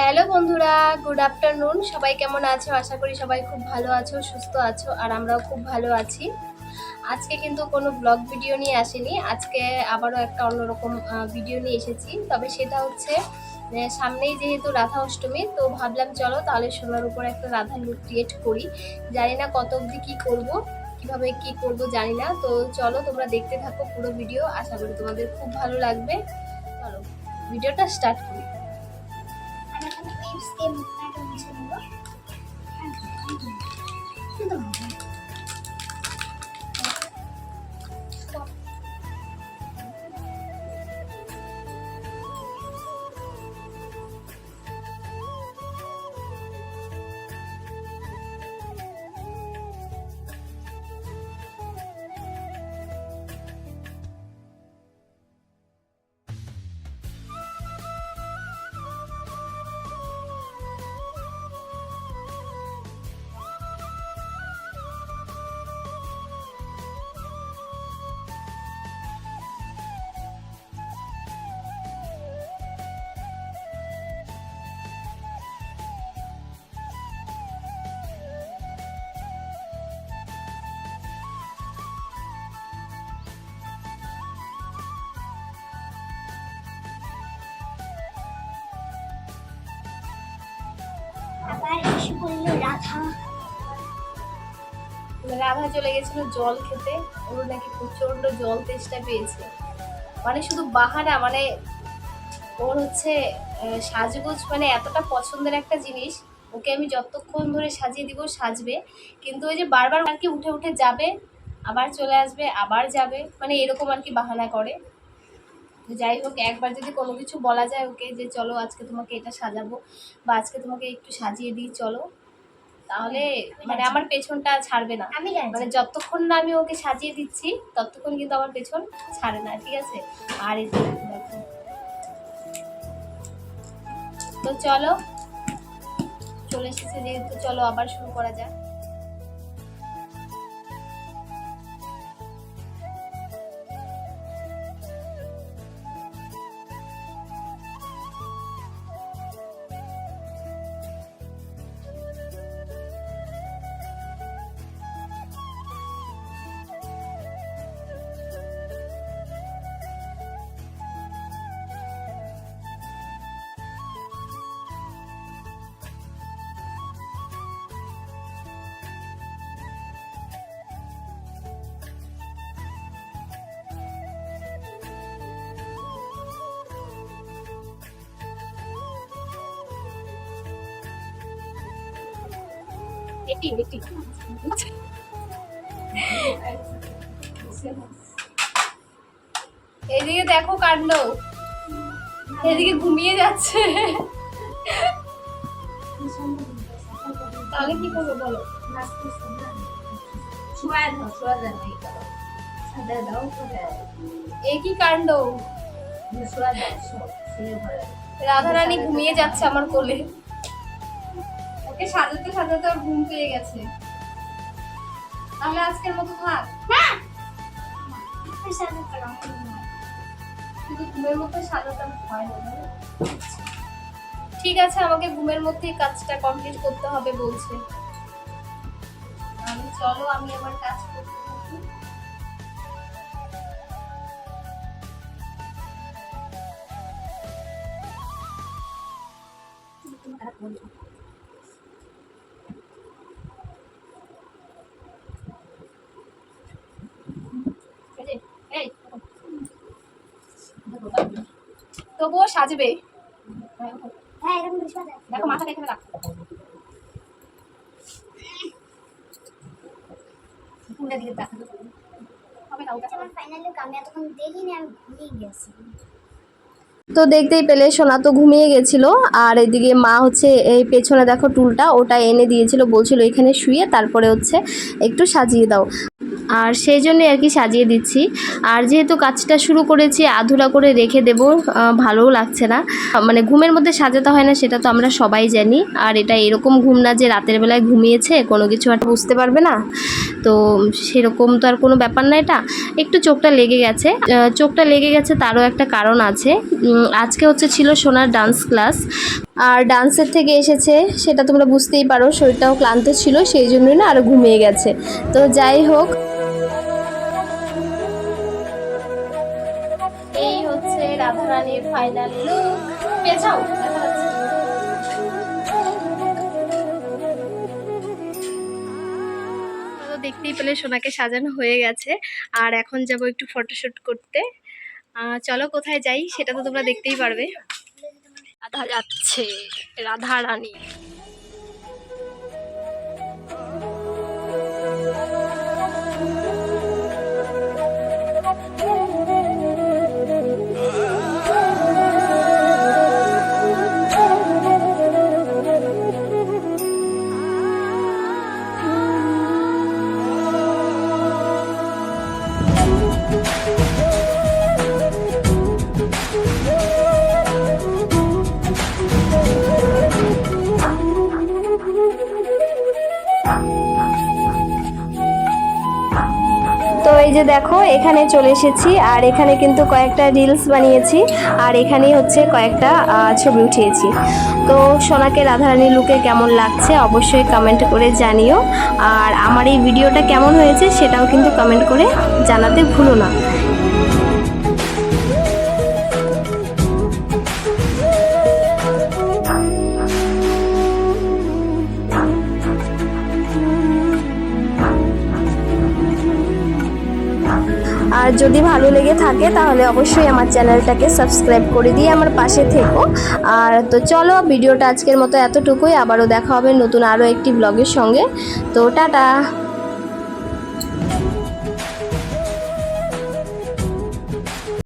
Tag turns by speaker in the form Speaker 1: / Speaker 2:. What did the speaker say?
Speaker 1: Hello বন্ধুরা good afternoon সবাই কেমন আছো? আশা করি সবাই খুব ভালো আছো, সুস্থ আছো, আর আমরাও খুব ভালো আছি। আজকে কিন্তু কোনো ব্লগ ভিডিও নিয়ে আসেনি। আজকে আবারও একটা অন্যরকম ভিডিও নিয়ে এসেছি। তবে সেটা হচ্ছে সামনেই যেহেতু রাধা অষ্টমী, তো ভাবলাম চলো তাহলে সোনার উপর একটা রাধা লুক ক্রিয়েট করি। জানি না কত অবধি কী করব, কীভাবে কি করব জানি না। তো চলো তোমরা দেখতে থাকো পুরো ভিডিও আশা করি তোমাদের খুব ভালো লাগবে। চলো ভিডিওটা স্টার্ট করি।
Speaker 2: আমি এখন ক্লিপস দিয়ে মুখটা মুছে নেব কিন্তু আবার এসে রাধা।
Speaker 1: রাধা চলে গেছিল জল খেতে। ওর নাকি প্রচণ্ড জল তেষ্টা পেয়েছে। মানে শুধু বাহানা মানে ওর হচ্ছে সাজগোজ মানে এতটা পছন্দের একটা জিনিস। ওকে আমি যতক্ষণ ধরে সাজিয়ে দিব, সাজবে। কিন্তু ওই যে বারবার আর কি উঠে উঠে যাবে, আবার চলে আসবে, আবার যাবে মানে এরকম আর কি বাহানা করে। তো যাই হোক একবার যদি কোনো কিছু বলা যায় ওকে যে চলো আজকে তোমাকে এটা সাজাবো বা আজকে তোমাকে একটু সাজিয়ে দিই চলো। তাহলে মানে আমার পেছনটা ছাড়বে না।
Speaker 2: আমি
Speaker 1: মানে যতক্ষণ না আমি ওকে সাজিয়ে দিচ্ছি ততক্ষণ কিন্তু আমার পেছন ছাড়ে না ঠিক আছে? আর এই তো চলো চলে এসেছে যেহেতু চলো আবার শুরু করা যাক। এটি এটি এদিকে দেখো কাণ্ড। এদিকে ঘুমিয়ে যাচ্ছে। তাহলে কি করব বলো? এ কি কাণ্ড? রাধারানী ঘুমিয়ে যাচ্ছে আমার কোলে। ওকে সাজাতে সাজাতে ওর ঘুম পেয়ে গেছে। তাহলে আজকের মতো থাক। কিন্তু ঘুমের মধ্যে সাজাতে না। ঠিক আছে আমাকে ঘুমের মধ্যেই কাজটা কমপ্লিট করতে হবে বলছে। আমি চলো আমি আমার কাজ করতে তবুও সাজবে।
Speaker 2: হ্যাঁ এরকম
Speaker 1: দেখো মাথাটা এখানে রাখ উল্টা দিকে দেখাতে হবে না ওটা
Speaker 2: আমার আমি এতক্ষণ দেখিনি আমি ভুলেই গেছি।
Speaker 1: তো দেখতেই পেলে সোনা তো ঘুমিয়ে গেছিল আর এদিকে মা হচ্ছে এই পেছনে দেখো টুলটা ওটা এনে দিয়েছিল বলছিল এখানে শুয়ে তারপরে হচ্ছে একটু সাজিয়ে দাও। আর সেই জন্যই আর কি সাজিয়ে দিচ্ছি। আর যেহেতু কাজটা শুরু করেছি, আধুরা করে রেখে দেব ভালোও লাগছে না। মানে ঘুমের মধ্যে সাজাতে হয় না, সেটা তো আমরা সবাই জানি। আর এটা এরকম ঘুম না যে রাতের বেলায় ঘুমিয়েছে, কোনো কিছু একটা বুঝতে পারবে না। তো সেরকম তো আর কোনো ব্যাপার না এটা। একটু চোখটা লেগে গেছে। চোখটা লেগে গেছে তারও একটা কারণ আছে। আজকে হচ্ছে ছিল সোনার ডান্স ক্লাস। আর ডান্সের থেকে এসেছে, সেটা তোমরা বুঝতেই পারো, শরীরটাও ক্লান্ত ছিল, সেই জন্যই না আরও ঘুমিয়ে গেছে। তো যাই হোক এই হচ্ছে রাধারানীর ফাইনাল লুক পেছাও দেখা যাচ্ছে। দেখতেই পেলে সোনাকে সাজানো হয়ে গেছে। আর এখন যাব একটু ফটোশুট করতে। চলো কোথায় যাই সেটা তো তোমরা দেখতেই পারবে। রাধা যাচ্ছে রাধা রানী তো এই যে দেখো, এখানে চলে এসেছি আর এখানে কিন্তু কয়েকটা রিলস বানিয়েছি আর এখানেই হচ্ছে কয়েকটা ছবি উঠিয়েছি। তো সোনাকে রাধারানী লুকে কেমন লাগছে অবশ্যই কমেন্ট করে জানিও। আর আমার এই ভিডিওটা কেমন হয়েছে সেটাও কিন্তু কমেন্ট করে জানাতে ভুলো না। যদি ভালো লেগে থাকে, তাহলে অবশ্যই আমার চ্যানেলটাকে সাবস্ক্রাইব করে দিয়ে আমার পাশে থেকো। আর তো চলো, ভিডিওটা আজকের মতো এতটুকুই। আবারও দেখা হবে নতুন আরও একটি ব্লগের সঙ্গে। তো টাটা!